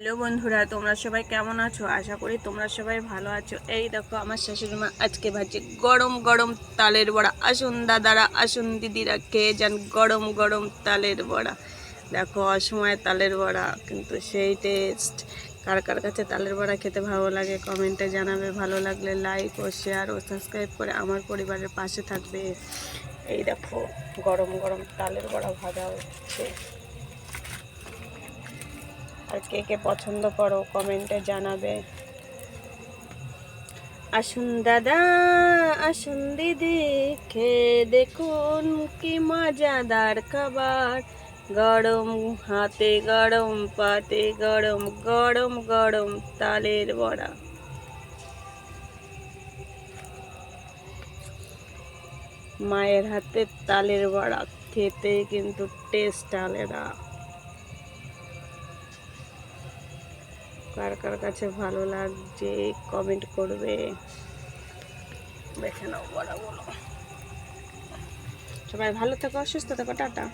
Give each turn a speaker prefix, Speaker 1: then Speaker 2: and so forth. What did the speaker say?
Speaker 1: Hello বন্ধুরা, তোমরা সবাই কেমন আছো? আশা করি তোমরা সবাই ভালো আছো। এই দেখো, আমার শাশুড়ি মা আজকে ভাজছে গরম গরম তালের বড়া। আসুন দাদারা, আসুন দিদিরা খেয়ে যান গরম গরম তালের বড়া। দেখো, অসময়ে তালের বড়া, কিন্তু সেই টেস্ট কার কার কাছে তালের বড়া খেতে ভালো লাগে কমেন্টে জানাবে। ভালো লাগলে লাইক ও শেয়ার ও সাবস্ক্রাইব করে আমার পরিবারের পাশে থাকবে। এই দেখো, গরম গরম তালের বড়া ভাজা হচ্ছে। আর কে কে পছন্দ করো, কমেন্টে জানাবে। আসুন দাদা, আসুন দিদি, খেয়ে দেখুন কি মজাদার খাবার। গরম হাতে গরম পাতে গরম গরম গরম তালের বড়া। মায়ের হাতে তালের বড়া, খেতে কিন্তু টেস্ট আলাদা। কার কার কাছে ভালো লাগছে কমেন্ট করবে। দেখে নাও বড় বলো। সবাই ভালো থেকো, সুস্থ থেকো, টাটা।